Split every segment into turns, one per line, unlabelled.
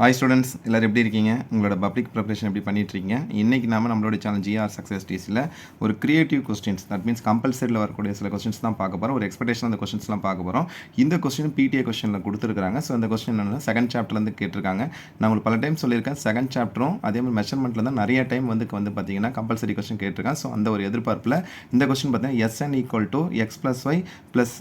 Hi students எல்லோரும் எப்படி இருக்கீங்க? உங்களோட பப்ளிக் ப்ரிப்பரேஷன் எப்படி பண்ணிட்டுருக்கீங்க? இன்றைக்கி நாம நம்மளோட சேனல் ஜிஆர் சக்ஸஸ் டீஸில் ஒரு க்ரியேட்டிவ் கொஸ்டின்ஸ் தட் மீன்ஸ் கம்பல்சரியில் வரக்கூடிய சில கொஸ்டின்ஸ் தான் பார்க்க போகிறோம் ஒரு எக்ஸ்பெக்டேஷன் அந்த கொஸ்டின்ஸ்லாம் பார்க்க போகிறோம் இந்த கொஸ்டின் பிடிஏ கொஸ்டினில் கொடுத்துருக்காங்க ஸோ அந்த கொஸ்டின் என்னென்னா செகண்ட் சாப்டர்லேருந்து கேட்டிருக்காங்க. நான் உங்களுக்கு பல டைம் சொல்லியிருக்கேன். செகண்ட் சாப்டரும் அதே மாதிரி மெஷர்மெண்ட்டில் தான் நிறைய டைம் வந்து வந்து பார்த்தீங்கன்னா கம்பல்சரி கொஸ்டின் கேட்டிருக்கேன் ஸோ அந்த ஒரு எதிர்பார்ப்பில் இந்த கொஸ்டின் பார்த்தீங்கன்னா SN equal to x plus y plus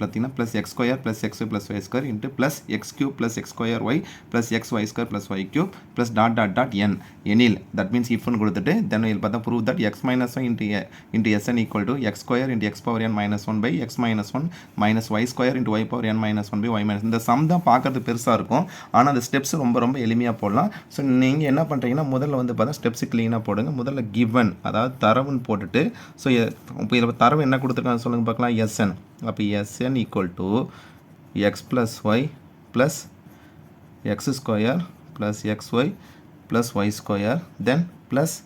பார்த்தீங்கன்னா plus x square plus x plus y square into plus x cube plus x square y plus x y square plus y cube plus dot dot dot n எனில் that means இஃப்னு கொடுத்துட்டு then இதில் பார்த்தா prove that x minus one into into SN equal to x square into x power n minus one by x minus one minus y square into y power n minus one by y minus இந்த sum தான் பார்க்கறது பெருசாக இருக்கும். ஆனால் அந்த steps ரொம்ப ரொம்ப எளிமையாக போடலாம். ஸோ நீங்கள் என்ன பண்ணுறீங்கன்னா முதல்ல வந்து பார்த்தா ஸ்டெப்ஸ் க்ளீனாக போடுங்க. முதல்ல கிவன் அதாவது தரவுன்னு போட்டுட்டு ஸோ இப்போ இதில் தரவு என்ன கொடுத்துருக்காங்க சொல்லுங்கள் பார்க்கலாம். எஸ்என் அப்போ SN equal to x plus y plus x square plus xy plus y square then plus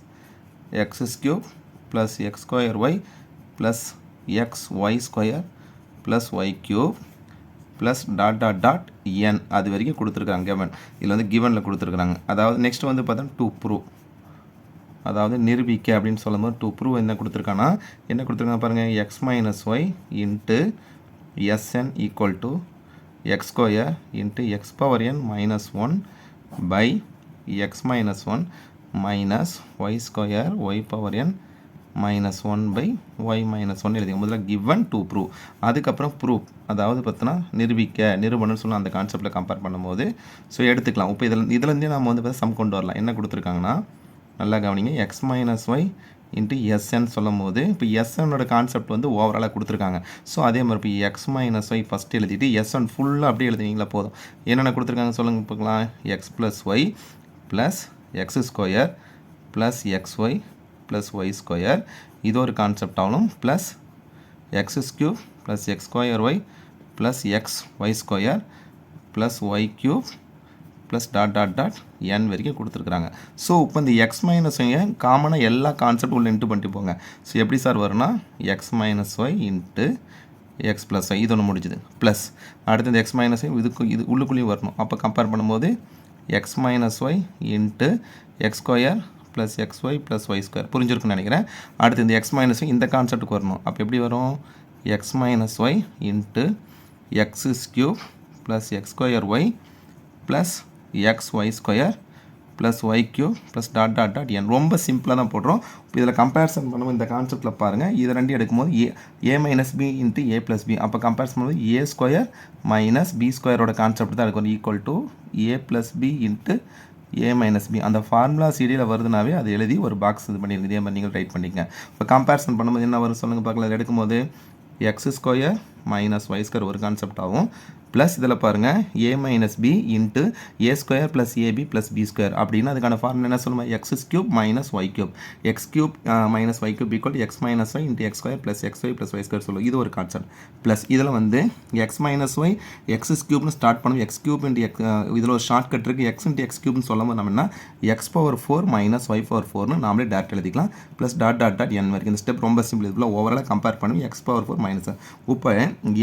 x cube plus x square y plus x y square plus y cube plus dot dot dot n. அது வரைக்கும் கொடுத்துருக்காங்க given. இதில் வந்து கிவனில் கொடுத்துருக்குறாங்க. அதாவது next வந்து பார்த்தா to prove அதாவது நிரூபிக்க அப்படின்னு சொல்லும்போது டு ப்ரூவ் என்ன கொடுத்துருக்காங்கன்னா என்ன கொடுத்துருக்காங்க பாருங்கள் x minus y into SN equal to x square into x power n minus one by x minus one minus y square y power n minus one by y minus one எழுதி முதல்ல given to prove அதுக்கப்புறம் prove அதாவது பார்த்தோன்னா நிரூபிக்க நிரூபணம்னு சொன்னால் அந்த கான்செப்டில் compare பண்ணும்போது ஸோ எடுத்துக்கலாம். இப்போ இதில் இதுலேருந்தே நம்ம வந்து பார்த்தா சம் கொண்டு வரலாம். என்ன கொடுத்துருக்காங்கன்னா நல்லா கவனிங்க. X minus y into SN சொல்லும் போது இப்போ எஸ்என்னோட கான்செப்ட் வந்து ஓவராலாக கொடுத்துருக்காங்க. ஸோ அதே மாதிரி இப்போ எக்ஸ் மைனஸ் ஒய் ஃபஸ்ட்டு எழுதிட்டு எஸ்என் ஃபுல்லாக அப்படியே எழுதினீங்களா போதும். என்னென்ன கொடுத்துருக்காங்க சொல்லுங்கள் பார்க்கலாம். X plus y plus x square plus x y plus y square இது ஒரு கான்செப்ட் ஆகணும் plus x cube plus x square y plus x y square plus y cube plus dot dot dot n வரைக்கும் கொடுத்துருக்குறாங்க. So இப்போ இந்த X minus காமனாக எல்லா கான்செப்டும் உள்ள இன்ட்டு பண்ணிட்டு போங்க. ஸோ எப்படி சார் வரும்னா x minus y into x plus y இது ஒன்று முடிஞ்சுது. ப்ளஸ் அடுத்து இந்த எக்ஸ் மைனஸ் ஒய் இதுக்கு இது உள்ளுக்குள்ளேயும் வரணும். அப்போ கம்பேர் பண்ணும்போது x minus y into x square plus x y plus y square புரிஞ்சிருக்குன்னு நினைக்கிறேன். அடுத்து இந்த எக்ஸ் மைனஸ் ஒய் இந்த கான்செப்ட்டுக்கு வரணும். அப்போ எப்படி வரும்? X minus y into x cube plus x square y plus x y square plus y cube plus dot dot dot n ரொம்ப சிம்பிளாக தான் போடுறோம். இதில் கம்பேரிசன் பண்ணும்போது இந்த கான்செப்ட்டில் பாருங்கள் இதை ரெண்டு எடுக்கும்போது A A minus B into A plus B அப்போ கம்பேரிசன் பண்ணும்போது ஏ ஸ்கொயர் மைனஸ் பி ஸ்கொயரோட கான்செப்ட் தான் இருக்கும் equal to A plus B into A minus B அந்த ஃபார்முலா சீடியில் வருதுனாவே அது எழுதி ஒரு பாக்ஸ் இது பண்ணிடுங்க. இதே மாதிரி நீங்கள் ரைட் பண்ணிக்கங்க. இப்போ கம்பேரிசன் பண்ணும்போது என்ன வரும் சொல்லுங்கள் பார்க்கல எடுக்கும்போது x square minus y square ஒரு கான்செப்ட் ஆகும். ப்ளஸ் இதில் பாருங்கள் A minus B into A square plus AB plus B square அப்படின்னா அதுக்கான ஃபார்முலா என்ன சொல்லுவோம் x cube minus y cube x cube minus y cube equal x minus y into x square plus x y plus y square சொல்லுவோம். இது ஒரு concept plus இதில் வந்து x minus y x கியூப்னு ஸ்டார்ட் பண்ணுவோம் x cube into x இதில் ஒரு short cut இருக்குது எக்ஸ் இன்ட்டு எக்ஸ் கியூப்னு சொல்லும்போது நம்ம என்ன? X power four minus y power ஃபோர்னு நாமளே டேரக்ட் எழுதிக்கலாம். Plus dot dot dot n வரைக்கும். இந்த ஸ்டெப் ரொம்ப சிம்பிள் இதில் ஓவராலாக கம்பேர் பண்ணுவோம் எக்ஸ் பவர் ஃபோர் மைனஸ் இப்போ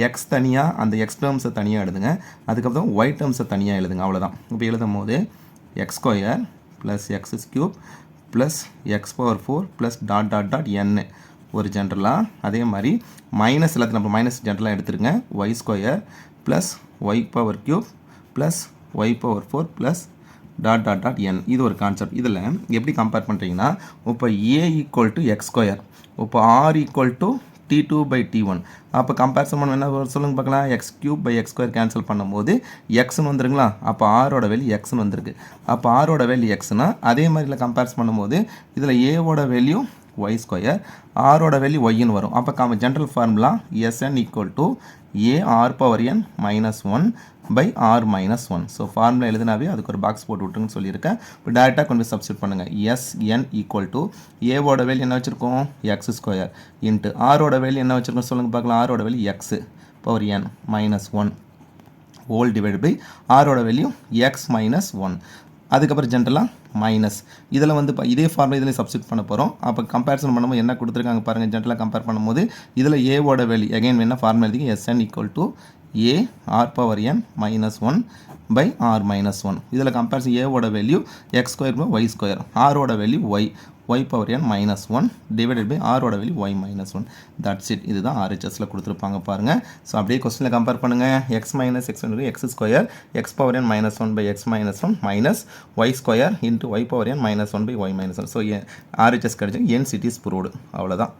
எக்ஸ் தனியாக அந்த எக்ஸ் டேர்ம்ஸை தனியாக எழுதுங்க. அதுக்கப்புறம் ஒய் டேர்ம்ஸை தனியாக எழுதுங்க. அவ்வளோதான் இப்போ எழுதும் போது x square plus x cube plus x power four plus dot dot dot n ஒரு ஜென்ரலாக அதே மாதிரி மைனஸ் எல்லாத்தையும் நம்ம மைனஸ் ஜென்ரலாக எடுத்துருங்க. Y square plus y power cube plus y power four plus dot dot dot n இது ஒரு கான்செப்ட் இதில் எப்படி கம்பேர் பண்ணுறீங்கன்னா இப்போ A equal to x square இப்போ R equal to T two by T one அப்போ கம்பேரிசன் பண்ண என்ன சொல்லுங்க பார்க்கலாம். X cube by x square cancel பண்ணும்போது எக்ஸ்னு வந்துருங்களா? அப்போ ஆரோட வேல்யூ எக்ஸ்னு வந்திருக்கு. அப்போ ஆரோட வேல்யூ எக்ஸ்னா அதே மாதிரியில் கம்பேர்ஸ் பண்ணும்போது இதில் ஏவோட வேல்யூ ஒய் ஸ்கொயர் ஆரோட வேல்யூ ஒய்ன்னு வரும். அப்போ come general formula SN equal to A R power n minus one by R minus one so formula எழுதினாவே அதுக்கு ஒரு பாக்ஸ் போட்டு விட்டுருன்னு சொல்லியிருக்கேன். இப்போ டேரெக்டாக கொண்டு போய் சப்ஸ்டியூட் பண்ணுங்கள் எஸ் என் ஈக்குவல் டு ஏவோட வேல்யூ என்ன வச்சுருக்கோம்? எக்ஸ் ஸ்கொயர் இன்ட்டு ஆரோட வேல்யூ என்ன வச்சுருக்கோம் சொல்லுங்கள் பார்க்கலாம். ஆரோட value x power n minus one whole divide by ஆரோட வேல்யூ எக்ஸ் மைனஸ் ஒன் அதுக்கப்புறம் ஜென்ரலாக மைனஸ் இதில் வந்து இப்போ இதே ஃபார்முலா இதில் சப்ஸ்டியூட் பண்ண போகிறோம் அப்போ கம்பேரிசன் பண்ணும்போது என்ன கொடுத்துருக்காங்க பாருங்கள் ஜென்ரலாக கம்பேர் பண்ணும்போது இதில் ஏவோட வேல்யூ எகைன் என்ன ஃபார்முலா எழுதிங்க SN equal to A R power n minus one by R minus one இதில் கம்பேரிசன் ஏவோட value x square by y square ஆரோட value y y power n minus one divided by ஆரோட value y minus one that's it இதுதான் ஆர்ஹெச்எஸில் கொடுத்துருப்பாங்க பாருங்கள் so அப்படியே கொஸ்டினில் கம்பேர் பண்ணுங்கள் x minus x one x square x power n minus one by x minus one minus y square into y power n minus one by y minus one so RHS கிடைச்சி என் cities proved அவ்வளோதான்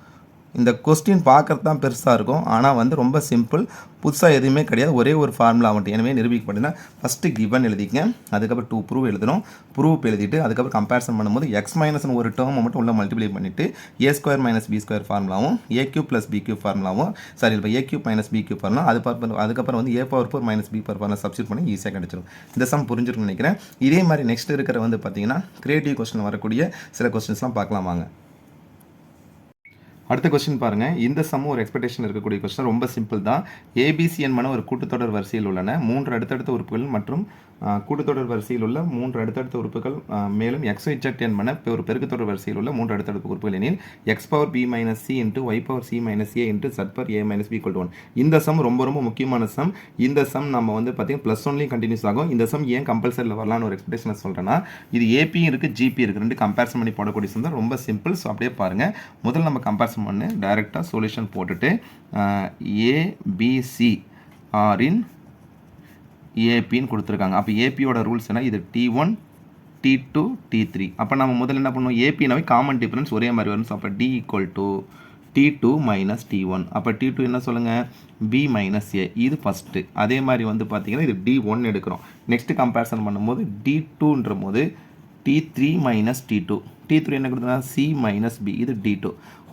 இந்த question பார்க்கறது தான் பெருசாக இருக்கும். ஆனால் வந்து ரொம்ப சிம்பிள் புதுசாக எதுவுமே கிடையாது. ஒரே ஒரு ஃபார்முலா மட்டும் எனவே நிரூபிக்கப்பட்டதுன்னா ஃபஸ்ட்டு கிவன் எழுதிக்கங்க அதுக்கப்புறம் டூ ப்ரூவ் எழுதணும். ப்ரூவ் எழுதிட்டு அதுக்கப்புறம் கம்பேரிசன் பண்ணும்போது எக்ஸ் மைனஸ்னு ஒரு டேர்மை மட்டும் உள்ள மல்டிப்ளை பண்ணிவிட்டு A square minus B square ஃபார்முலாவும் A cube plus B cube ஃபார்முலாவும் sorry இப்போ A cube minus B cube formula அது பார்ப்போம் அதுக்கப்புறம் வந்து A power four minus B power formula substitute பண்ணி ஈஸியாக கிடச்சிடும் இந்த சம் புரிஞ்சிருக்கும்னு நினைக்கிறேன். இதே மாதிரி நெக்ஸ்ட் இருக்கிற வந்து பார்த்தீங்கன்னா கிரியேட்டிவ் கொஸ்டின் வரக்கூடிய சில கொஸ்டின்ஸ்லாம் பார்க்கலாம் வாங்க. அடுத்த கொஸ்டின் பாருங்க. இந்த சம் ஒரு எக்ஸ்பெக்டேஷன் இருக்கக்கூடிய கொஸ்டின் ரொம்ப சிம்பிள் தான். ஏபிசி என்பன ஒரு கூட்டுத்தொடர் வரிசையில் உள்ளன. மூன்று அடுத்தடுத்த உறுப்புகள் மற்றும் கூட்டுத்தொடர் வரிசையில் உள்ள மூன்று அடுத்தடுத்த உறுப்புகள் மேலும் எக்ஸ் இஜெட் என்பன ஒரு பெருக்குத்தொடர் வரிசையில் உள்ள மூன்று அடுத்தடுத்த உறுப்புகள் எனில் x power b minus c into y power c minus a into z power a minus b equal one இந்த சம் ரொம்ப ரொம்ப முக்கியமான சம் இந்த சம் நம்ம வந்து பார்த்தீங்கன்னா ப்ளஸ் ஒன்லையும் கண்டினியூஸ் ஆகும். இந்த சம் ஏன் கம்பல்சரியில் வரலான்னு ஒரு எக்ஸ்பெக்டேஷன் சொல்கிறேன்னா இது ஏபியும் இருக்குது ஜிபி இருக்குது ரெண்டு கம்பேரிசன் பண்ணி போடக்கூடிய சம் தான் ரொம்ப சிம்பிள் ஸோ அப்படியே பாருங்கள் முதல்ல நம்ம கம்பேரிசன் பண்ணு. டைரெக்டாக சொல்யூஷன் போட்டுட்டு ஏபிசி இன் ஏபின்னு கொடுத்துருக்காங்க. அப்போ ஏபியோட ரூல்ஸ் என்ன? இது t one t two t three அப்போ நம்ம முதல்ல என்ன பண்ணுவோம் ஏபினாவே காமன் டிஃப்ரென்ஸ் ஒரே மாதிரி வரும். ஸோ அப்போ t equal to t two minus t one அப்போ டி டூ என்ன சொல்லுங்கள் பி மைனஸ் ஏ இது ஃபஸ்ட்டு அதே மாதிரி வந்து பார்த்தீங்கன்னா இது டி ஒன் எடுக்கிறோம். நெக்ஸ்ட்டு கம்பேரிசன் பண்ணும்போது டி டூன்ற போது t three minus t two t three என்ன கொடுத்தா சி மைனஸ் பி இது டி டூ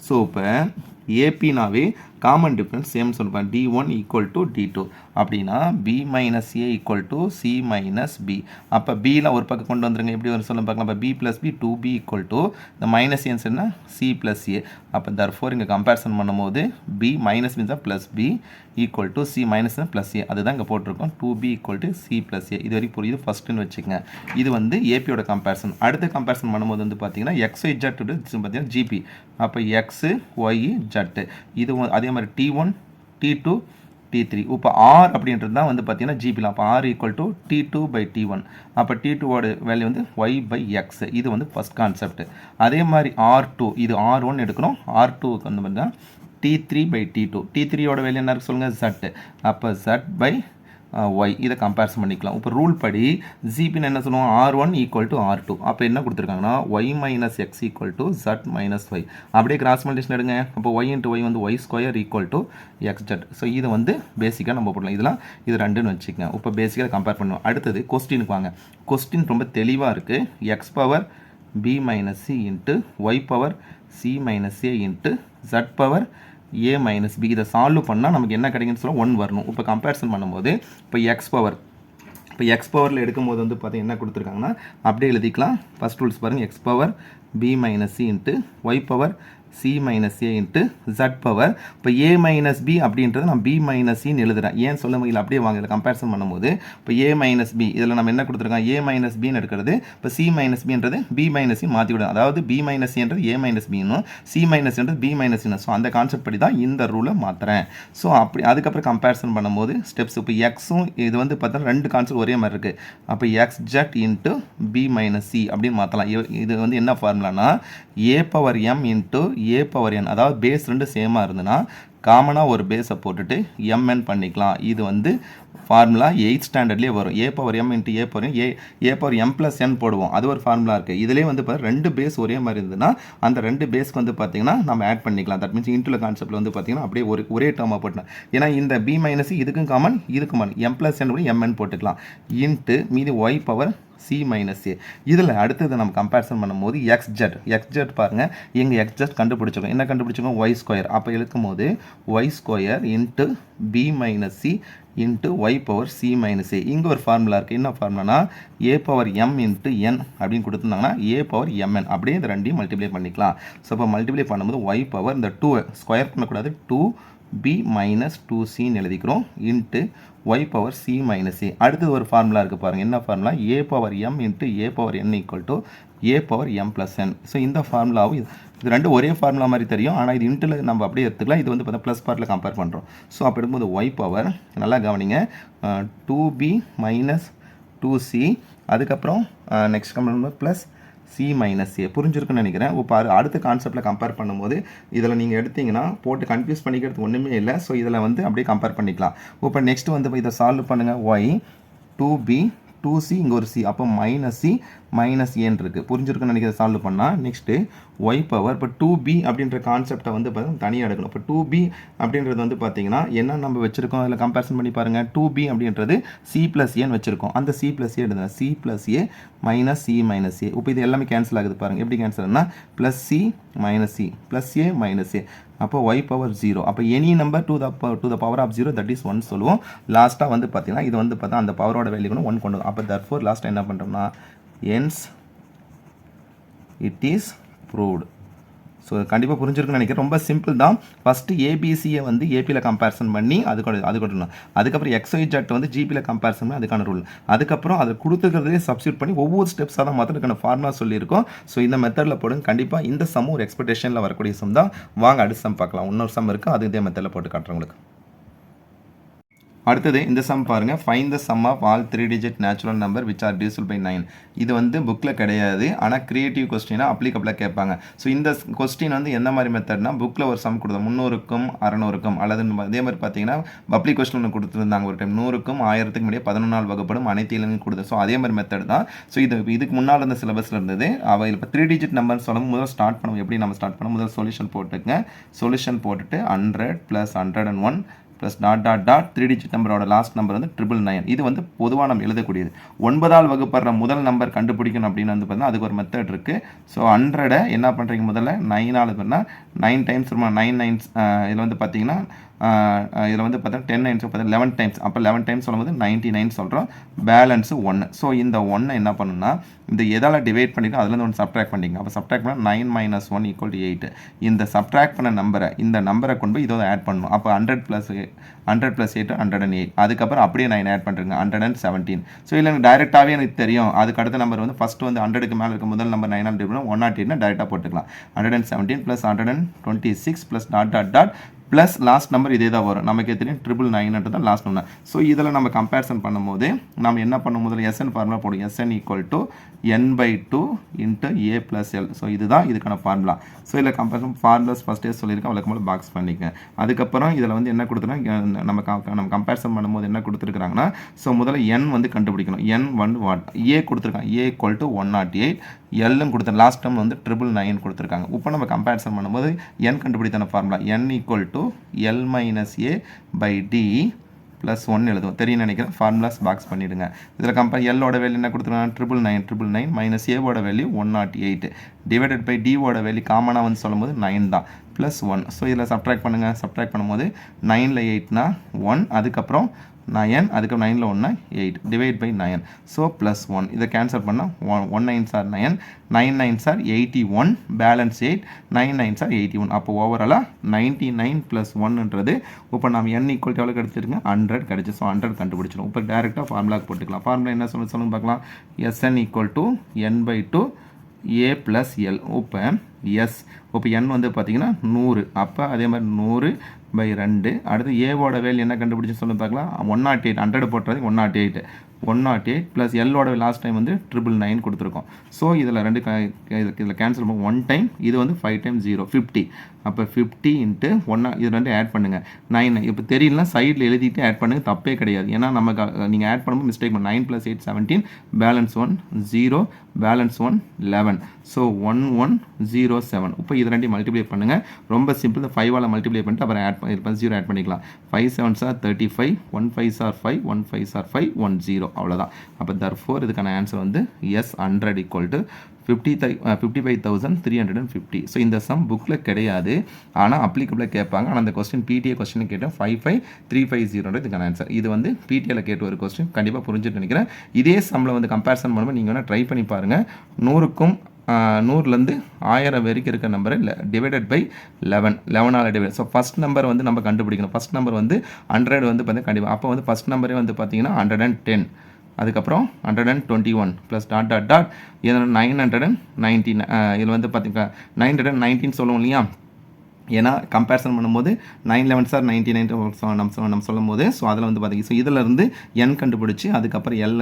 ஸோ இப்போ ஏபினாவே காமன் டிஃப்ரென்ஸ் சேம் சொல்லுவேன் t one equal to t two அப்படின்னா b minus a equal to c minus b அப்போ பியில் ஒரு பக்கம் கொண்டு வந்துருங்க. எப்படி வரும் சொல்ல பார்க்கலாம். இப்போ b plus b two b equal to இந்த மைனஸ் ஏன்ஸ் என்ன சி ப்ளஸ் ஏ அப்போ தர் ஃபோர் இங்கே கம்பேரிசன் பண்ணும்போது b minus means plus b equal to c minus plus a அதுதான் இங்கே போட்டிருக்கோம். Two b equal to c plus a இது வரைக்கும் புரியுது. ஃபஸ்ட்டுன்னு வச்சுக்கோங்க. இது வந்து ஏபியோட கம்பேரிசன் அடுத்த கம்பேரிசன் பண்ணும்போது வந்து பார்த்தீங்கன்னா எக்ஸ் ஒய் ஜட் பார்த்தீங்கன்னா ஜிபி அப்போ எக்ஸு ஒய் ஜட்டு இது அதே அதே மாதிரி t one t two t three இப்போ ஆர் அப்படின்றது தான் வந்து பார்த்தீங்கன்னா ஜிபிலாம் அப்போ r equal to t two by t one அப்போ டி டூவோட வேல்யூ வந்து ஒய் பை எக்ஸ் இது வந்து ஃபஸ்ட் கான்செப்ட் அதே மாதிரி ஆர் டூ இது ஆர் ஒன் எடுக்கணும். ஆர் டூக்கு வந்து பார்த்தீங்கன்னா t three by t two t த்ரீயோட வேல்யூ என்ன இருக்குது சொல்லுங்கள் ஜட் அப்போ ஜட் பை ஒய் இதை கம்பேரிசன் பண்ணிக்கலாம். இப்போ ரூல் படி ஜிபின்னு என்ன சொல்லுவோம் r one equal to r two அப்போ என்ன கொடுத்துருக்காங்கன்னா? Y minus x equal to z minus y அப்படியே கிராஸ் மல்டிஷன் எடுங்க. அப்போ ஒய் இன்ட்டு ஒய் வந்து y square equal to x z so இது வந்து பேசிக்காக நம்ம போடலாம் இதெல்லாம் இது ரெண்டுன்னு வச்சுக்கோங்க. இப்போ பேசிக்காக கம்பேர் பண்ணுவோம். அடுத்தது கொஸ்டினுக்கு வாங்க. கொஸ்டின் ரொம்ப தெளிவாக இருக்குது x power b minus c into y power c minus a into z power a minus b இதை சால்வ் பண்ணால் நமக்கு என்ன கிடைக்குன்னு சொல்ல ஒன் வரணும். இப்போ கம்பேரிசன் பண்ணும்போது இப்போ எக்ஸ் பவர் இப்போ எக்ஸ் பவரில் எடுக்கும்போது வந்து பார்த்தா என்ன கொடுத்துருக்காங்கன்னா அப்படியே எழுதிக்கலாம். ஃபர்ஸ்ட் ரூல்ஸ் பாருங்கள் x power b minus c into y power c minus a into z power இப்போ ஏ மைனஸ் பி அப்படின்றத நான் பி மைனஸ் சின்னு எழுதுறேன். ஏன் சொல்ல முடியல? அப்படியே வாங்க இதில் கம்பேரிசன் பண்ணும்போது. இப்போ ஏ மைனஸ் பி இதில் நம்ம என்ன கொடுத்துருக்கோம்? ஏ மைனஸ் பின்னு எடுக்கிறது. இப்போ சி மைனஸ் பின்றது பி மைனஸ் சி மாற்றி விடும் அதாவது பி மைனஸ் சின்றது ஏ மைனஸ் பின்னும் சி மைனஸ்ன்றது பி மைனஸ் ஸோ அந்த கான்செப்ட் படி தான் இந்த ரூலை மாற்றுறேன் ஸோ அப்படி அதுக்கப்புறம் கம்பேரிசன் பண்ணும்போது ஸ்டெப்ஸ் இப்போ எக்ஸும் இது வந்து பார்த்தா ரெண்டு கான்செப்ட் ஒரே மாதிரி இருக்குது அப்போ x z into b minus c அப்படின்னு மாற்றலாம் இது வந்து என்ன ஃபார்முலானா a power m into a power n அதாவது பேஸ் ரெண்டு சேமாக இருந்ததுன்னா காமனாக ஒரு பேஸை போட்டுட்டு எம்என் பண்ணிக்கலாம். இது வந்து ஃபார்முலா எயிட் ஸ்டாண்டர்ட்லேயே வரும். A power m into a power a a power m plus n போடுவோம். அது ஒரு ஃபார்முலா இருக்குது இதுலேயே வந்து பார்த்தீங்கன்னா ரெண்டு பேஸ் ஒரே மாதிரி இருந்ததுன்னா அந்த ரெண்டு பேஸ்க்கு வந்து பார்த்தீங்கன்னா நம்ம ஆட் பண்ணிக்கலாம். தட் மீன்ஸ் இன்ட்டுல கான்செப்ட்டில் வந்து பார்த்தீங்கன்னா அப்படியே ஒரு ஒரே டேர்மாக போட்டேன் ஏன்னா இந்த பி மைனஸ் இதுக்கும் காமன் இதுக்கும் காமன் எம் ப்ளஸ் என் கூட எம்என் போட்டுக்கலாம். இன்ட்டு மீதி y power c minus a இதில் அடுத்தது நம்ம கம்பேரிசன் பண்ணும்போது எக்ஸ் ஜெட் எக்ஸ் ஜெட் பாருங்கள் எங்கள் எக்ஸ் ஜெட் கண்டுபிடிச்சிருக்கோம். என்ன கண்டுபிடிச்சிருக்கோம்? ஒய் ஸ்கொயர் அப்போ இழுக்கும் போது y square into b minus c into y power c minus a இங்கே ஒரு ஃபார்முலா இருக்குது என்ன ஃபார்முலானா a power m into n அப்படின்னு கொடுத்துருந்தாங்கன்னா ஏ பவர் எம்என் அப்படியே இந்த ரெண்டையும் மல்டிப்ளை பண்ணிக்கலாம். ஸோ இப்போ மல்டிப்ளை பண்ணும்போது ஒய் பவர் இந்த டூ ஸ்கொயர் பண்ணக்கூடாது. டூ பி மைனஸ் டூ சின்னு எழுதிக்கிறோம். Into y power c minus a அடுத்தது ஒரு ஃபார்முலா இருக்குது பாருங்கள் என்ன formula a power m into a power n equal to a power m plus n so இந்த ஃபார்முலாவும் இது இது ரெண்டும் ஒரே ஃபார்முலா மாதிரி தெரியும். ஆனால் இது இன்ட்டில் நம்ம அப்படியே எடுத்துக்கலாம். இது வந்து பார்த்தா ப்ளஸ் பார்ட்டில் கம்பேர் பண்ணுறோம் ஸோ அப்படி இருக்கும்போது ஒய் பவர் நல்லா கவனிங்க. Two b minus two c அதுக்கப்புறம் next company plus c minus a புரிஞ்சிருக்குன்னு நினைக்கிறேன். இப்போ அடுத்த கான்செப்ட்டில் கம்பேர் பண்ணும்போது இதில் நீங்கள் எடுத்தீங்கன்னா போட்டு கன்ஃபியூஸ் பண்ணிக்கிறது ஒன்றுமே இல்லை. ஸோ இதில் வந்து அப்படியே கம்பேர் பண்ணிக்கலாம். இப்போ நெக்ஸ்ட் வந்து இதை சால்வ் பண்ணுங்கள் y two b two c இங்கே ஒரு சி அப்போ மைனஸ் சி மைனஸ் ஏன்னு இருக்குது புரிஞ்சிருக்குன்னு நினைக்கிறத சால்வ் பண்ணால் நெக்ஸ்ட்டு ஒய் பவர் இப்போ டூ பி அப்படின்ற கான்செப்டை வந்து பார்த்தீங்கன்னா தனியாக எடுக்கணும். இப்போ டூ பி அப்படின்றது வந்து பார்த்தீங்கன்னா என்ன நம்ம வச்சுருக்கோம்? அதில் கம்பேரிசன் பண்ணி பாருங்கள் டூ பி அப்படின்றது சி ப்ளஸ் ஏன்னு வச்சுருக்கோம். அந்த சி ப்ளஸ் ஏ எடுங்க c plus a minus c minus a இப்போ இது எல்லாமே கேன்சல் ஆகுது பாருங்கள் எப்படி கேன்சல்னா plus c minus c plus a minus a அப்போ ஒய் பவர் ஜீரோ அப்போ any number to the to the power of zero that is one சொல்லுவோம். லாஸ்ட்டாக வந்து பார்த்தீங்கன்னா இது வந்து பார்த்தா அந்த பவரோட வேல்யூ கூட ஒன் கொண்டு வரும். அப்போ தர் ஃபோர் லாஸ்ட்டாக என்ன பண்ணுறோம்னா hence it is proved so கண்டிப்பாக புரிஞ்சிருக்குன்னு நினைக்கிறேன். ரொம்ப சிம்பிள் தான். ஃபஸ்ட்டு ஏபிசியை வந்து ஏபியில் கம்பேரிசன் பண்ணி அது கொடு அது கொடுக்கணும் அதுக்கப்புறம் எக்ஸ்ஐ ஜட் வந்து ஜிபியில் கம்பேரிசன் பண்ணி அதுக்கான ரூல் அதுக்கப்புறம் அதை கொடுத்துக்கிறதே சப்ஸ்டியூட் பண்ணி ஒவ்வொரு ஸ்டெப்ஸாக தான் மாற்றதுக்கான ஃபார்முலா சொல்லியிருக்கோம். ஸோ இந்த மெத்தடில் போடுங்க. கண்டிப்பாக இந்த சம் ஒரு எக்ஸ்பெக்டேஷனில் வரக்கூடிய சம் தான். வாங்க அடுத்த சம் பார்க்கலாம். இன்னொரு சம் இருக்குது அது இதே மெத்தடில் போட்டு காட்டுறேன் உங்களுக்கு. அடுத்தது இந்த சம் பாருங்க. Find the sum of all three digit natural number which are divisible by nine இது வந்து புக்கில் கிடையாது. ஆனால் கிரியேட்டிவ் கொஸ்டினாக அப்ளிகபிளாக கேட்பாங்க. ஸோ இந்த கொஸ்டின் வந்து எந்த மாதிரி மெத்தட்னா புக்கில் ஒரு சம் கொடுத்தோம். முந்நூறுக்கும் அறநூறுக்கும் அல்லது அதே மாதிரி பார்த்தீங்கன்னா பப்ளிக் கொஸ்டின் ஒன்று கொடுத்துருந்தாங்க ஒரு டைம் நூறுக்கும் ஆயிரத்துக்கு முடிய பதினொன்றால் வகுப்படும். அனைத்து இலங்கும் கொடுத்தோம். ஸோ அதே மாதிரி மெத்தட் தான். ஸோ இது இதுக்கு முன்னால் இருந்த சிலபஸில் இருந்தது. அவள் இப்போ த்ரீ டிஜிட் நம்பர் சொல்லும். முதல்ல ஸ்டார்ட் பண்ணுவோம். எப்படி நம்ம ஸ்டார்ட் பண்ணோம் முதல்ல சொல்யூஷன் போட்டுங்க. சொல்யூஷன் போட்டுட்டு hundred plus hundred and one plus dot dot dot three digit நம்பரோட லாஸ்ட் நம்பர் வந்து ட்ரிபிள் நைன் இது வந்து பொதுவாக நம்ம எழுதக்கூடியது. ஒன்பதால் வகுப்படுற முதல் நம்பர் கண்டுபிடிக்கணும் அப்படின்னு வந்து பார்த்தீங்கன்னா அதுக்கு ஒரு மெத்தட் இருக்குது ஸோ ஹண்ட்ரடை என்ன பண்ணுறீங்க முதல்ல? நைனால் பண்ணால் நைன் டைம்ஸ் நைன் நைன்ஸ் இதில் வந்து பார்த்தீங்கன்னா இதில் வந்து பார்த்தீங்கன்னா டென் நைன்ஸ் பார்த்தீங்கன்னா லெவன் டைம்ஸ் அப்போ லெவன் டைம்ஸ் சொல்லும்போது நைன்ட்டி நைன் சொல்கிறோம் பேலன்ஸு ஒன்று ஸோ இந்த ஒன்னை என்ன பண்ணுன்னா இந்த எதால் டிவைட் பண்ணிட்டு அதுலேருந்து ஒன்று சப்ட்ராக்ட் பண்ணிங்க அப்போ சப்ட்ராக்ட் பண்ணால் nine minus one equal to eight இந்த சப்ட்ராக்ட் பண்ண நம்பரை இந்த நம்பரை கொண்டு போய் இதோட ஆட் பண்ணணும் அப்போ hundred plus hundred plus eight hundred and eight அதுக்கப்புறம் அப்படியே நைன் ஆட் பண்ணுறேங்க ஹண்ட்ரட் அண்ட் செவன்டீன் ஸோ இல்லை எனக்கு டேரெக்டாகவே எனக்கு தெரியும். அதுக்கு அடுத்த நம்பர் வந்து ஃபஸ்ட் வந்து ஹண்ட்ரடுக்கு மேலே இருக்க முதல் number nine hundred one not eight டேரெக்டாக போட்டுக்கலாம். Hundred and seventeen plus hundred and twenty six plus dot dot dot plus last number இதே தான் வரும். நமக்கு தெரியும் ட்ரிபிள் நைன்ட்டு தான் லாஸ்ட் நம்பர் ஸோ இதில் நம்ம கம்பேரிசன் பண்ணும்போது நம்ம என்ன பண்ணும்? முதல்ல எஸ்என் ஃபார்முலா போடும் s n equal to n by two into a plus l so இதுதான் இதுக்கான ஃபார்முலா ஸோ இதில் கம்பேரிசன் ஃபார்முலாஸ் ஃபஸ்ட்டே சொல்லியிருக்கேன். அவளுக்கு மேலே பாக்ஸ் பண்ணிக்க அதுக்கப்புறம் இதில் வந்து என்ன கொடுத்துருக்காங்க நம்ம நம்ம கம்பேரிசன் பண்ணும்போது என்ன கொடுத்துருக்காங்கன்னா ஸோ முதல்ல என் வந்து கண்டுபிடிக்கணும். என் ஒன் வாட் ஏ கொடுத்துருக்காங்க. A equal to one not eight எல்லும் கொடுத்து லாஸ்ட் டைம் வந்து ட்ரிபிள் நைன் கொடுத்துருக்காங்க. இப்போ நம்ம கம்பேரிசன் பண்ணும்போது n கண்டுபிடித்தான formula n equal to l minus a by d plus one எழுதுவோம். தெரியும் நினைக்கிறேன். ஃபார்முலாஸ் பாக்ஸ் பண்ணிவிடுங்க இதில் கம்பேர் எல்லோட வேல்யூ என்ன கொடுத்துருக்காங்க triple nine triple nine minus ஏவோட value one not eight divided by டிவோட value காமனாக வந்து சொல்லும்போது நைன் தான். ப்ளஸ் ஒன் ஸோ இதில் சப்ட்ராக்ட் பண்ணுங்கள் சப்ட்ராக்ட் பண்ணும்போது நைனில் எயிட்னா ஒன் அதுக்கப்புறம் நயன் அதுக்கு நைனில் ஒன்று eight divide by nine so plus one இதை கேன்சல் பண்ணால் one one nine sir nine nine nine sir eighty one balance eight nine nine sir eighty one அப்போ ஓவராலாக நைன்ட்டி நைன் ப்ளஸ் ஒன்னுன்றது இப்போ நம்ம என் ஈக்குவல் எவ்வளோ கிடச்சிருங்க ஹண்ட்ரட் கிடச்சி so hundred கண்டுபிடிச்சிடும். இப்போ டேரெக்டாக ஃபார்முலாக்கு போட்டுக்கலாம். ஃபார்முலா என்ன சொல்லி சொல்லுங்க பார்க்கலாம். S n equal to n by two a plus l இப்போ எஸ் இப்போ என் வந்து பார்த்தீங்கன்னா நூறு. அப்போ அதே மாதிரி நூறு பை ரெண்டு அடுத்து ஏவோட வேல் என்ன கண்டுபிடிச்சு சொல்லி பார்க்கலாம். One not eight hundred போட்டுறதுக்கு one not eight one not eight plus எல்லோட last time வந்து ட்ரிபிள் நைன் கொடுத்துருக்கோம். ஸோ இதில் ரெண்டு இதில் கேன்சல் பண்ணுவோம் ஒன் டைம் இது வந்து ஃபைவ் டைம் ஜீரோ ஃபிஃப்டி அப்போ ஃபிஃப்டி இன்ட்டு ஒன்றா இது ரெண்டு ஆட் பண்ணுங்கள் நைன் இப்போ தெரியலனா சைடில் எழுதிட்டு ஆட் பண்ணுங்கள் தப்பே கிடையாது. ஏன்னா நமக்கு நீங்கள் ஆட் பண்ணும்போது மிஸ்டேக் பண்ண nine plus eight seventeen balance one zero balance one eleven so one one zero seven இப்போ இது ரெண்டையும் மல்டிப்ளை பண்ணுங்கள் ரொம்ப சிம்பிள் இந்த ஃபைவால் மல்டிப்ளை பண்ணிட்டு அப்புறம் ஆட் பண்ணி ஜீரோ ஆட் பண்ணிக்கலாம். Five seven sir thirty five one five sir five one five sir five one zero அவ்வளோதான் அப்போ தர் ஃபோர் இதுக்கான ஆன்சர் வந்து s hundred equal to fifty Thai fifty five thousand three hundred and fifty so இந்த sum புக்கில் கிடையாது. ஆனால் அப்ளிகபிளாக கேட்பாங்க. ஆனால் அந்த கொஸ்டின் பிடிஏ கொஸ்டின் கேட்டேன் ஃபைவ் ஃபைவ் த்ரீ ஃபைவ் ஜீரோன்றது இதுக்கான ஆன்சர் இது வந்து பிடிஏல கேட்ட ஒரு கொஸ்டின் கண்டிப்பாக புரிஞ்சுட்டு நினைக்கிறேன். இதே சம்மில் வந்து கம்பேரிசன் பண்ணும்போது நீங்கள் வேணால் ட்ரை பண்ணி பாருங்கள் நூறுக்கும் நூறுலேருந்து ஆயிரம் வரைக்கும் இருக்க நம்பரை இல்லை டிவைடட் பை லெவன் லெவனால் டிவைட் ஸோ ஃபஸ்ட் நம்பர் வந்து நம்ம கண்டுபிடிக்கணும். ஃபஸ்ட் நம்பர் வந்து ஹண்ட்ரட் வந்து பார்த்தீங்கன்னா கண்டிப்பாக அப்போ வந்து ஃபஸ்ட் நம்பரே வந்து பார்த்தீங்கன்னா ஹண்ட்ரட் அண்ட் டென் அதுக்கப்புறம் hundred and twenty one plus dot dot dot இதில் நைன் ஹண்ட்ரட் அண்ட் நைன்டீன் இதில் வந்து பார்த்தீங்கன்னா நைன் ஹண்ட்ரட் அண்ட் நைன்டீன் சொல்லுவோம் இல்லையா? ஏன்னா கம்பேரிசன் பண்ணும்போது nine eleven sir ninety nine நம்ம நம்ம சொல்லும் போது ஸோ அதில் வந்து பார்த்தீங்கன்னா ஸோ இதில் இருந்து என் கண்டுபிடிச்சி அதுக்கப்புறம் எல்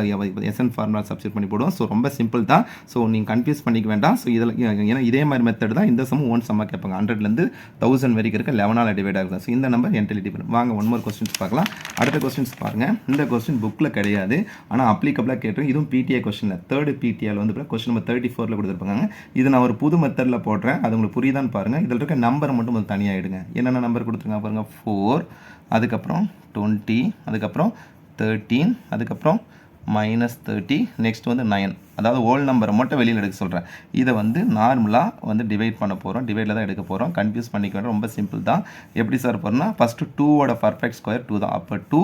எஸ்என் ஃபார்முலா சப்ஸ்டியூட் பண்ணி போடுவோம். ஸோ ரொம்ப சிம்பிள் தான். ஸோ நீங்கள் கன்ஃபியூஸ் பண்ணிக்க வேண்டாம். ஸோ இதில் ஏன்னா இதே மாதிரி மெத்தட் தான் இந்த சமம் ஓன் சம்மா கேட்பாங்க. ஹண்ட்ரட்லேருந்து தௌசண்ட் வரைக்கும் இருக்க லெவனால் டிவைட் ஆகுது. ஸோ இந்த நம்பர் என்டெலிட்டி பண்ணும் வாங்க ஒன் மோர் கொஸ்டின்ஸ் பார்க்கலாம். அடுத்த கொஸ்டின்ஸ் பாருங்கள் இந்த கொஸ்டின் புக்கில் கிடையாது. ஆனால் அப்ளிகபிளாக கேட்டிருக்கேன் இதுவும் பிடிஏ கொஸ்டினில் தேர்டு பிடிஏல வந்து கொஸ்டின் நம்பர் தேர்ட்டி ஃபோரில் கொடுத்துருப்பாங்க. இது நான் ஒரு புது மெத்தடில் போடுறேன். அது உங்களுக்கு புரியுதான்னு பாருங்கள் இதில் இருக்க நம்பரை மட்டும் முதல்ல தனியாக எடுங்க என்னென்ன நம்பர் கொடுத்துருங்க பாருங்கள் ஃபோர் அதுக்கப்புறம் டுவெண்ட்டி அதுக்கப்புறம் தேர்ட்டீன் அதுக்கப்புறம் மைனஸ் தேர்ட்டி நெக்ஸ்ட் வந்து நைன் அதாவது ஓல்டு நம்பரை மட்டும் வெளியில் எடுக்க சொல்கிறேன் இதை வந்து நார்மலாக வந்து டிவைட் பண்ண போகிறோம் டிவைடில் தான் எடுக்க போகிறோம் கன்ஃபியூஸ் பண்ணிக்க வேண்டாம் ரொம்ப சிம்பிள் தான். எப்படி சார் போகிறோம்னா ஃபஸ்ட்டு டூவோட பர்ஃபெக்ட் ஸ்கொயர் டூ தான். அப்போ டூ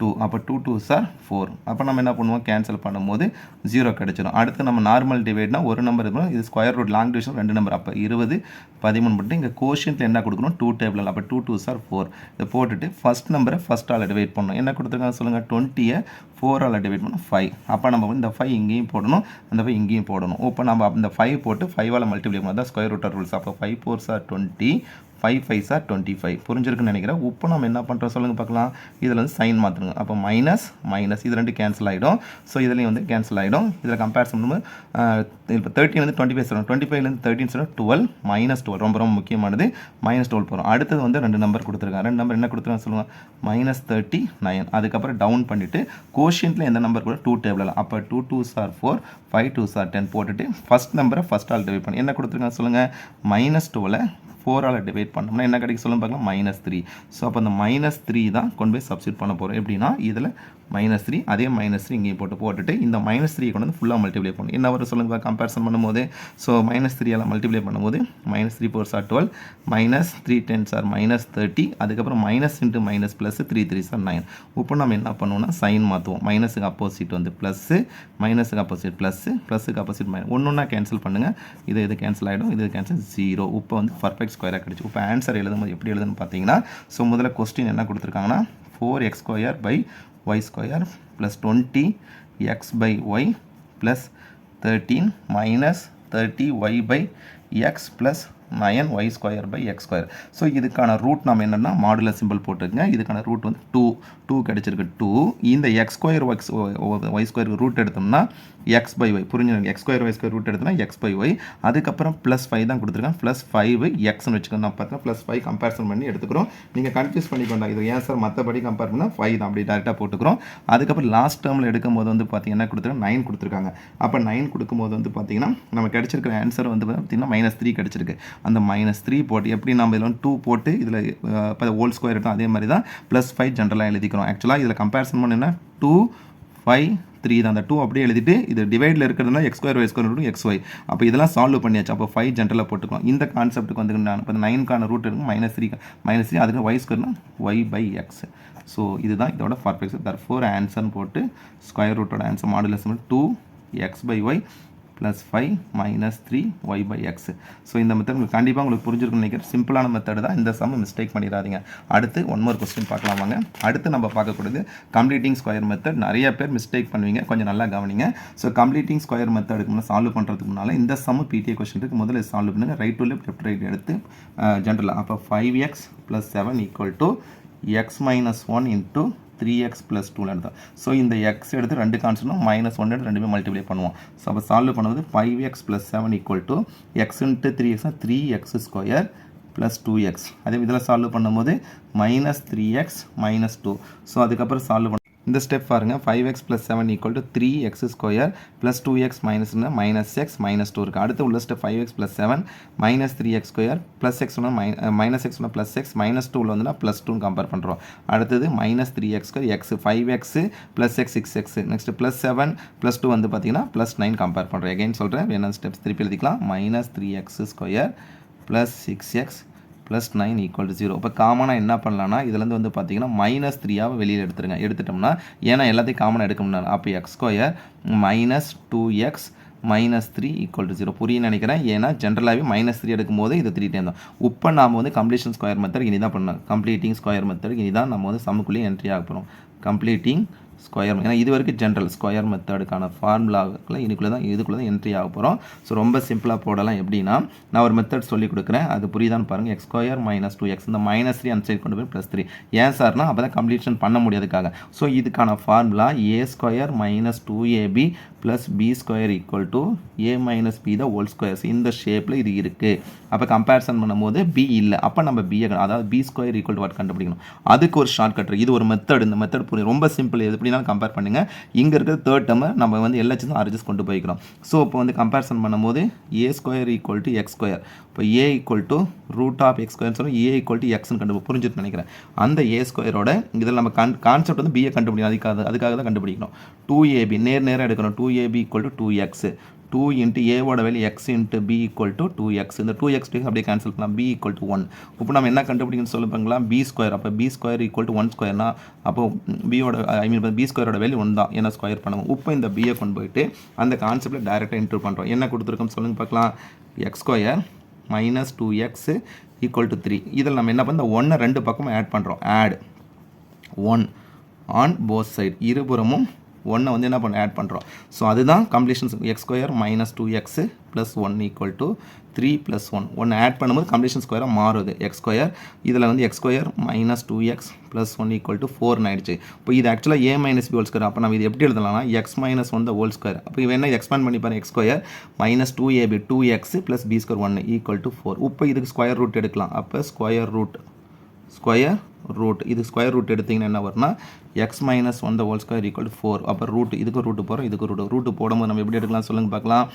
டூ அப்போ டூ டூ சார் ஃபோர் அப்போ நம்ம என்ன பண்ணுவோம்? கேன்சல் பண்ணும்போது ஜீரோ கிடச்சிடும் அடுத்து நம்ம நார்மல் டிவைட்னா ஒரு நம்பர் இருக்கணும் இது ஸ்கொயர் ரூட் லாங் டிவிஷன் ரெண்டு நம்பர் அப்போ இருபது பதிமூணு மட்டும் இங்கே கோஷியன்ட்டில் என்ன கொடுக்கணும்? டூ டேபிள் அப்போ டூ டூ சார் ஃபோர் இதை போட்டுட்டு ஃபஸ்ட் நம்பரை ஃபஸ்ட் ஆள் டிவைட் பண்ணணும். என்ன கொடுத்துருக்காங்க சொல்லுங்கள் டுவெண்ட்டியை ஃபோர் டிவைட் பண்ணணும். ஃபைவ் அப்போ நம்ம வந்து இந்த ஃபைவ் இங்கேயும் போடணும் அந்த ஃபைவ் இங்கேயும் போடணும். இப்போ நம்ம அந்த ஃபைவ் போட்டு ஃபைவால் மல்டிப்ளை பண்ணால் தான் ஸ்கொயர் ரூட்டர் ரூல்ஸ் அப்போ five four sir twenty five five sir twenty five புரிஞ்சிருக்குன்னு நினைக்கிறேன். இப்போ நம்ம என்ன பண்ணுறோம் சொல்லுங்கள் பார்க்கலாம். இதில் வந்து சைன் மாற்றுங்க அப்போ மைனஸ் மைனஸ் இது ரெண்டு கேன்சல் ஆகிடும் ஸோ இதுலேயும் வந்து கேன்சல் ஆகிடும் இதில் கம்பேரிசன் பண்ணும்போது இப்போ தேர்ட்டின் வந்து டுவெண்ட்டி ஃபைவ் சொல்லணும் டுவெண்ட்டி ஃபைவ்லேருந்து தேர்ட்டின் சொல்லணும் டுவெல் மைனஸ் டுவெல் ரொம்ப ரொம்ப முக்கியமானது. மைனஸ் டுவெல் போகிறோம் அடுத்தது வந்து ரெண்டு நம்பர் கொடுத்துருக்காங்க. ரெண்டு நம்பர் என்ன கொடுத்துருக்காங்க சொல்லுவாங்க மைனஸ் தேர்ட்டி நைன் அதுக்கப்புறம் டவுன் பண்ணிவிட்டு கோஷியன்ட்டில் எந்த நம்பர் கூட டூ டேபிள் அப்போ two two sir four five two sir ten போட்டுட்டு ஃபஸ்ட் நம்பரை ஃபஸ்ட் ஆல் டிவைட் பண்ணி. என்ன கொடுத்துருக்காங்க சொல்லுங்கள் மைனஸ் டுவெலை ஃபோரால் டிவைட் பண்ணோம்னா என்ன கிடைக்கும் சொல்லுங்க பார்க்கலாம்? மைனஸ் த்ரீ ஸோ அப்போ அந்த மைனஸ் த்ரீ தான் கொண்டு போய் சப்ஸ்டியூட் பண்ண போகிறோம் எப்படின்னா இதில் மைனஸ் த்ரீ அதே மைனஸ் த்ரீ இங்கேயும் போட்டு போட்டுட்டு இந்த மைனஸ் த்ரீ கொண்டு வந்து ஃபுல்லாக மல்டிப்ளை பண்ணணும். என்ன வரும் சொல்லுங்க கம்பேரிசன் பண்ணும்போது. ஸோ மைனஸ் த்ரீயெல்லாம் மல்டிப்ளை பண்ணும்போது minus three four sir twelve minus three ten sir minus thirty அதுக்கப்புறம் minus into minus plus three three sir nine இப்போ நம்ம என்ன பண்ணுவோம்னா சைன் மாற்றுவோம் மைனஸுக்கு அப்போசிட் வந்து ப்ளஸ்ஸு மைனஸுக்கு அப்போசிட் ப்ளஸ்ஸு ப்ளஸுக்கு அப்போசிட் மைனஸ் ஒன்று ஒன்றா கேன்சல் பண்ணுங்கள் இது இது கேன்சல் ஆகிடும் இது கேன்சல் ஜீரோ இப்போ வந்து பர்ஃபெக்ட் ஸ்கொயராக கிடச்சி. இப்போ ஆன்சர் எழுதும்போது எப்படி எழுதுன்னு பார்த்தீங்கன்னா ஸோ முதல்ல கொஸ்டின் என்ன கொடுத்துருக்காங்கன்னா four x square by y square plus 20x by y plus 13 minus 30y by x plus nine y square by x square so இதுக்கான ரூட் நம்ம என்னென்னா மாடுலர் சிம்பிள் போட்டுருங்க இதுக்கான ரூட் வந்து டூ டூ கிடச்சிருக்கு. டூ இந்த x square y's y square root எடுத்தோம்னா x by y புரிஞ்சுங்க x square y square root எடுத்தோம்னா எக்ஸ் பை ஒய் அதுக்கப்புறம் ப்ளஸ் ஃபைவ் தான் கொடுத்துருக்கேன் ப்ளஸ் ஃபைவ் எக்ஸ்னு வச்சுக்கோங்க. நான் பார்த்தீங்கன்னா ப்ளஸ் ஃபைவ் கம்பேரிசன் பண்ணி எடுத்துக்கிறோம். நீங்கள் கன்ஃபியூஸ் பண்ணிக்கொண்டா இது ஏன் சார் மற்றபடி கம்பேர் பண்ணால் ஃபைவ் தான். அப்படி டேரெக்டாக போட்டுக்கிறோம். அதுக்கப்புறம் லாஸ்ட் டேர்மில் எடுக்கும்போது வந்து பார்த்தீங்கன்னா கொடுத்துருக்காங்க? நைன் கொடுத்துருக்காங்க. அப்போ நைன் கொடுக்கும்போது வந்து பார்த்தீங்கன்னா நம்ம கிடச்சிருக்கிற ஆன்சர் வந்து பார்த்தீங்கன்னா மைனஸ் த்ரீ கிடச்சிருக்கு. அந்த மைனஸ் த்ரீ போட்டு எப்படி நம்ம இதில் வந்து டூ போட்டு இதில் இப்போ ஹோல் ஸ்கொயர் எடுத்தோம் அதே மாதிரி தான் ப்ளஸ் ஃபைவ் ஜென்ரலாக எழுதிக்கிறோம். ஆக்சுவலாக இதில் கம்பேரிசன் பண்ணினா டூ ஃபைவ் த்ரீ தான். அந்த டூ அப்படியே எழுதிட்டு இது டிவைடில் இருக்கிறதுனா x square y square x y அப்போ இதெல்லாம் சால்வ் பண்ணியாச்சு. அப்போ ஃபைவ் ஜென்ரலாக போட்டுக்கலாம். இந்த கான்செப்ட்டுக்கு வந்து நான் இப்போ நைன்கான ரூட் இருக்கும் மைனஸ் த்ரீ மைனஸ் த்ரீ அதுக்கு ஒய் ஸ்கொயர்னா ஒய் பை எக்ஸ் ஸோ இதுதான் இதோட பர்ஃபெக்ட் தர் ஃபோர் ஆன்சர்னு போட்டு square ரூட்டோட answer modulus two x by y plus five minus three y by x so இந்த மெத்தட் உங்களுக்கு கண்டிப்பாக உங்களுக்கு புரிஞ்சிருக்கும்னு நினைக்கிறேன். சிம்பிளான மெத்தட் தான். இந்த சம் மிஸ்டேக் பண்ணிடாதீங்க. அடுத்து ஒன் மோர் கொஸ்டின் பார்க்கலாம் வாங்க. அடுத்து நம்ம பார்க்கக்கூடியது கம்ப்ளீட்டிங் ஸ்கொயர் மெத்தட் நிறைய பேர் மிஸ்டேக் பண்ணுவீங்க. கொஞ்சம் நல்லா கவனிங்க. ஸோ கம்ப்ளீட்டிங் ஸ்கொயர் மெத்தடுக்கு முன்னாடி சால்வ் பண்ணுறதுக்கு முன்னால் இந்த சம் பிடிஏ கொஸ்டின் இருக்கு முதல்ல சால்வ் பண்ணுங்கள் right to left left right எடுத்து ஜென்ரலாக அப்போ five x plus seven equal to x minus one into three x plus டூவில் எடுத்தோம் ஸோ இந்த எக்ஸ் எடுத்து ரெண்டு கான்ஸ்டன்ட்டும் மைனஸ் ஒன் எடுத்து ரெண்டுமே மல்டிப்ளை பண்ணுவோம். ஸோ அப்போ சால்வ் பண்ணுவது five x plus seven equal to x into three எக்ஸ்னா three x square plus two x அதே இதில் சால்வ் பண்ணும்போது minus three x minus two so அதுக்கப்புறம் சால்வ் இந்த ஸ்டெப் பாருங்க. Five x plus seven equal to three x square plus two x மைனஸ்னு minus x minus two இருக்குது அடுத்து உள்ள step five x plus seven minus three x square plus x my minus x plus x minus டூவில் வந்துனா plus டூன்னு compare பண்ணுறோம் அடுத்தது minus three x square x five x plus x six x next plus seven plus two வந்து பார்த்தீங்கன்னா plus nine compare பண்ணுறோம் again சொல்கிறேன் வேணும் ஸ்டெப்ஸ் திருப்பி எழுதிக்கலாம். Minus three x square plus six x plus nine equal to zero இப்போ காமனாக என்ன பண்ணலாம்னா இதுலேருந்து வந்து பார்த்தீங்கன்னா மைனஸ் த்ரீயாக வெளியில் எடுத்துருங்க. எடுத்துட்டோம்னா ஏன்னா எல்லாத்தையும் காமனாக எடுக்க முடியாது அப்போ x square minus two x minus three equal to zero புரியும் நினைக்கிறேன். ஏன்னா ஜென்ரலாகவே மைனஸ் த்ரீ எடுக்கும்போது இது த்ரீ டைம் தான். இப்போ நாம் வந்து கம்ப்ளீஷன் ஸ்கொயர் மெத்தட் இனி தான் பண்ணணும். கம்ப்ளீட்டிங் ஸ்கொயர் மெத்தட் இனி தான் நம்ம வந்து சமுக்குள்ளேயே என்ட்ரி ஆக போகிறோம் கம்ப்ளீட்டிங் ஸ்கொயர் ஏன்னா இது வரைக்கும் ஜென்ரல் ஸ்கொயர் மெத்தடுக்கான ஃபார்முலாவில் இதுக்குள்ளே தான் இதுக்குள்ளே தான் என்ட்ரி ஆக போகிறோம் ஸோ ரொம்ப சிம்பிளாக போடலாம். எப்படின்னா நான் ஒரு மெத்தட் சொல்லி கொடுக்குறேன். அது புரியுதான்னு பாருங்கள் x square minus two x இந்த மைனஸ் த்ரீ அந்த சைடு கொண்டு போய் ப்ளஸ் த்ரீ ஏன் சார்னா அப்போ தான் கம்ப்ளீஷன் பண்ண முடியாதுக்காக. ஸோ இதுக்கான formula A square minus two AB plus B square equal to A minus B the whole squares இந்த ஷேப்பில் இது இருக்குது அப்போ கம்பேரிசன் பண்ணும்போது பி இல்லை. அப்போ நம்ம பிஏ அதாவது B square equal to what கண்டுபிடிக்கணும்? அதுக்கு ஒரு ஷார்ட் கட் இது ஒரு மெத்தட் இந்த மெத்தட் புரியும். ரொம்ப சிம்பிள் எப்படி எப்படினாலும் கம்பேர் பண்ணுங்கள் இங்கே இருக்கிற தேர்ட் டேர்மை நம்ம வந்து எல்லாச்சும் அரிஜஸ் கொண்டு போய்க்கிறோம். ஸோ இப்போ வந்து கம்பேரிசன் பண்ணும்போது A square equal to x square இப்போ A equal to root of x ஸ்கொயர்னு சொல்லி ஏ ஈக்குவல் டு எக்ஸ்னு கண்டு புரிஞ்சுட்டு நினைக்கிறேன். அந்த ஏ ஸ்கொயரோட இதில் நம்ம கான் கான்செப்ட் வந்து பிஏ கண்டுபிடிக்கணும் அதுக்காக அதுக்காக தான் கண்டுபிடிக்கணும். டூ ஏபி நேர் நேராக எடுக்கணும். Two AB equal to two x two into ஏவோட value x into B equal to two x இந்த டூ எக்ஸ் அப்படியே கேன்சல் பண்ணலாம். பி ஈக்குவல் டு ஒன் இப்போ நம்ம என்ன கண்டுபிடிக்கணும்னு சொல்லுப்பாங்களா பி ஸ்கொயர் அப்போ B square equal to one ஸ்கொயர்னா அப்போ பியோட ஐ மீன் பி ஸ்கொயரோட வேல்யூ ஒன் தான். ஏன்னா ஸ்கொயர் பண்ணுவோம்? இப்போ இந்த பியை கொண்டு போயிட்டு அந்த கான்செப்டில் டேரெக்டாக இன்ட்ரூ பண்ணுறோம் என்ன கொடுத்துருக்கோம் சொல்லுங்க பார்க்கலாம். X square minus two x equal to three இதில் நம்ம என்ன பண்ணுறோம் ஒன்றை ரெண்டு பக்கமும் ஆட் பண்ணுறோம் add one on both side இருபுறமும் ஒன்றை வந்து என்ன பண்ண ஆட் பண்ணுறோம் ஸோ அதுதான் completions x square minus two x plus one equal to three plus one ஒன்று ஆட் பண்ணும்போது கம்ப்ளீஷன் ஸ்கொயராக மாறுது. எக்ஸ் ஸ்கொயர் இதில் வந்து x square minus two x plus one equal to ஃபோர்னு ஆயிடுச்சு. இப்போ இது ஆக்சுவலாக A minus B whole square அப்போ நம்ம இது எப்படி எழுதலாம்னா x minus one the whole square அப்போ இவன் என்ன எக்ஸ்பேண்ட் பண்ணி பாருங்க x square minus two AB two x plus B square one equal to four இப்போ இதுக்கு ஸ்கொயர் ரூட் எடுக்கலாம். அப்போ ஸ்கொயர் ரூட் ஸ்கொயர் ரூட் இது ஸ்கொயர் ரூட் எடுத்திங்கன்னா என்ன வரும்னா x minus one the whole square equal four அப்போ ரூட் இதுக்கு ரூட்டு போகிறோம் இதுக்கு ரூட் ரூட்டு போடும்போது நம்ம எப்படி எடுக்கலாம் சொல்லுங்கள் பார்க்கலாம்.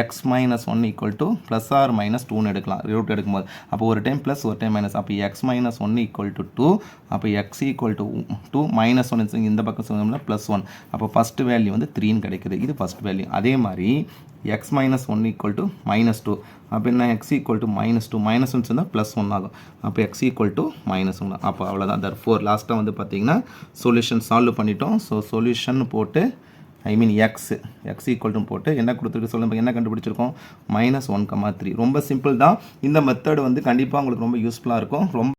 X minus one equal to plus or minus டூன்னு எடுக்கலாம். ரூட் எடுக்கும்போது. அப்போ ஒரு டைம் ப்ளஸ் ஒரு டைம் மைனஸ் அப்போ x minus one equal to two அப்போ x equal to two minus one இந்த பக்கம் சொன்னோம்னா ப்ளஸ் ஒன் அப்போ ஃபஸ்ட் வேல்யூ வந்து த்ரீன்னு கிடைக்குது. இது ஃபஸ்ட் வேல்யூ அதே மாதிரி x minus one equal to minus two அப்போ என்ன x equal to minus two minus one இருந்தால் ப்ளஸ் ஒன் ஆகும். அப்போ x equal to minus one அப்போ அவ்வளோதான் தர் ஃபோர் லாஸ்ட்டாக வந்து பார்த்தீங்கன்னா சொல்யூஷன் சால்வ் பண்ணிட்டோம். ஸோ சொல்யூஷன் போட்டு I mean x x equal போட்டு என்ன கொடுத்துருக்கு சொல்லுங்க என்ன கண்டுபிடிச்சிருக்கோம்? மைனஸ் ஒன் கமா த்ரீ ரொம்ப சிம்பிள் தான். இந்த மெத்தட் வந்து கண்டிப்பாக உங்களுக்கு ரொம்ப யூஸ்ஃபுல்லாக இருக்கும். ரொம்ப